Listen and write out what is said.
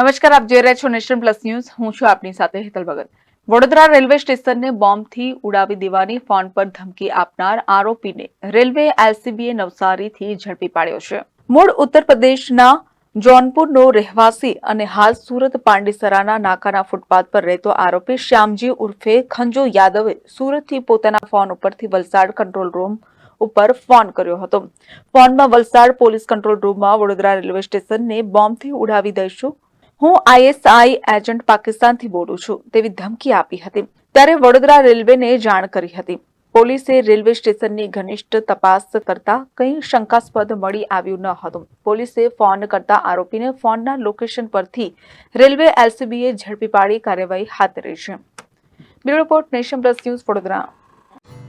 નમસ્કાર, આપ જોઈ રહ્યા છો નેશન પ્લસ ન્યૂઝ. હું છું આપની સાથે હેતલ ભગત. વડોદરા રેલવે સ્ટેશનને બોમ્બથી ઉડાવી દેવાની ફોન પર ધમકી આપનાર આરોપીને રેલવે એલસીબીએ નવસારીથી ઝડપી પાડ્યો છે. મૂળ ઉત્તર પ્રદેશના જોનપુરનો રહેવાસી અને હાલ સુરત પાંડેસરાના નાકાના ફૂટપાથ પર રહેતો આરોપી શ્યામજી ઉર્ફે ખંજો યાદવે સુરતથી પોતાના ફોન ઉપરથી વલસાડ કંટ્રોલ રૂમ ઉપર ફોન કર્યો હતો. ફોનમાં વલસાડ પોલીસ કંટ્રોલ રૂમમાં વડોદરા રેલવે સ્ટેશનને બોમ્બથી ઉડાવી દઈશું હું આઈએસઆઈ એજન્ટ પાકિસ્તાનથી બોલું છું, તેવી ધમકી આપી હતી. ત્યારે વડોદરા રેલવેને જાણ કરી હતી. પોલીસે રેલવે સ્ટેશનની ઘનિષ્ઠ તપાસ કરતા કંઈ શંકાસ્પદ મળી આવ્યું ન હતું. પોલીસે ફોન કરતા આરોપીને ફોનના લોકેશન પરથી રેલવે એલસીબીએ ઝડપી પાડી કાર્યવાહી હાથ ધરી છે. Bureau report nation plus news Vadodara.